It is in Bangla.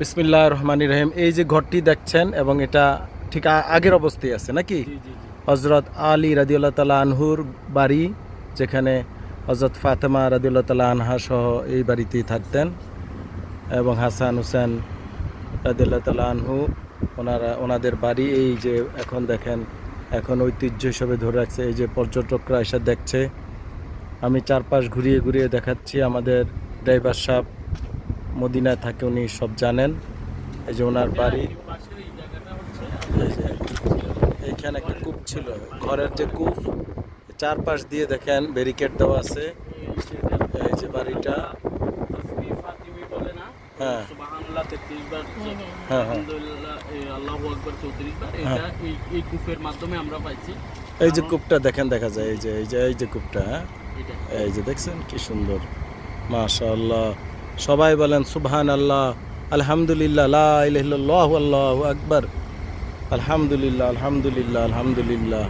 বিসমিল্লাহ রহমান রহিম। এই যে ঘরটি দেখছেন এবং এটা ঠিক আগের অবস্থায় আছে নাকি? হজরত আলী রাদিউল্লাহ তালা আনহুর বাড়ি যেখানে হজরত ফাতেমা রাদিউল্লাহ তালা আনহা সহ এই বাড়িতেই থাকতেন এবং হাসান হুসেন রাদিউল্লাহ তালা আনহু ওনারা ওনাদের বাড়ি এই যে এখন দেখেন এখন ঐতিহ্য হিসেবে ধরে রাখছে এই যে পর্যটকরা এসে দেখছে। আমি চারপাশ ঘুরিয়ে ঘুরিয়ে দেখাচ্ছি আমাদের ড্রাইভার সাহেব। মদিনায় থাকে উনি সব জানেন। এই যে ওনার বাড়ি। এইখানে একটা কূপ ছিল। ঘরের যে কূপ চারপাশ দিয়ে দেখেন ব্যারিকেড দেওয়া আছে। এই যে বাড়িটা। হ্যাঁ। সুবহানাল্লাহ 33 বার হ্যাঁ, হ্যাঁ। এই আল্লাহু আকবার 34 বার এটা এই এই কূপের মাধ্যমে আমরা পাইছি এই যে কূপটা দেখেন দেখা যায়। এই যে এই যে এই যে কূপটা হ্যাঁ। এই যে দেখছেন কি সুন্দর। মাশাআল্লাহ। সবাই বলেন সুবহান আল্লাহ আলহামদুলিল্লাহ আল্লাহু আকবার। আলহামদুলিল্লাহ আলহামদুলিল্লাহ আলহামদুলিল্লাহ।